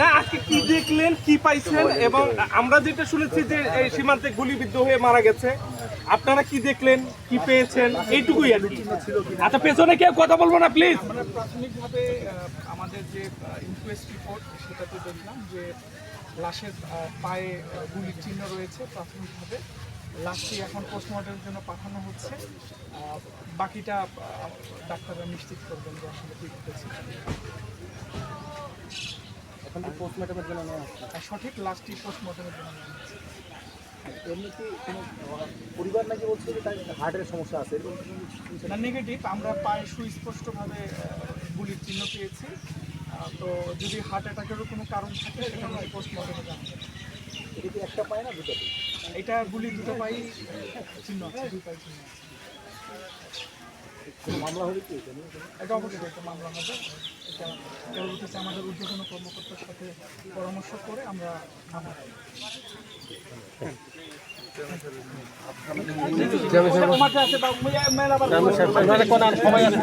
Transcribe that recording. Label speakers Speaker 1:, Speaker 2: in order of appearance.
Speaker 1: না আজকে কি দেখলেন কি পাইছেন এবং আমরা যেটা শুনেছি যে এই সীমান্তে গুলিবিদ্ধ হয়ে মারা গেছে আপনারা কি দেখলেন কি পেয়েছেন এইটুকুই আর কি। আচ্ছা পেছনে কেউ কথা বলব না প্লিজ
Speaker 2: প্রাথমিকভাবে আমাদের যে ইনকোয়েস্ট রিপোর্ট সেটাতে দেখলাম যে লাশের পায়ে গুলির চিহ্ন রয়েছে প্রাথমিকভাবে। লাশটি এখন পোস্টমর্টমের জন্য পাঠানো হচ্ছে। বাকিটা ডাক্তাররা নিশ্চিত করবেন যে আসলে কী ঘটেছে।
Speaker 3: এখন তো পোস্টমর্টমের জন্য নেওয়া হচ্ছে।
Speaker 2: আর সঠিক লাশটি পোস্টমর্টমের জন্য নেওয়া হচ্ছে।
Speaker 3: এমনি কি কোনো পরিবার নাকি বলছে যে তার হার্টের সমস্যা আছে এরকম
Speaker 2: না নেগেটিভ আমরা পায়ে সুস্পষ্টভাবে গুলির চিহ্ন পেয়েছি। তো যদি হার্ট অ্যাটাকেরও কোনো কারণ থাকে সেটা আমরা পোস্টমর্টমে জানাব।
Speaker 3: এটা একটা পায় না দুটো
Speaker 2: এটা গুলি দুটো পাই চিহ্ন আছে দুই পাই চিহ্ন আছে।
Speaker 3: মামলা হবে কি এটা
Speaker 2: অবশ্যই একটা মামলা হবে। এটা পরবর্তীতে আমাদের ঊর্ধ্বতন কর্মকর্তার সাথে পরামর্শ করে আমরা করব।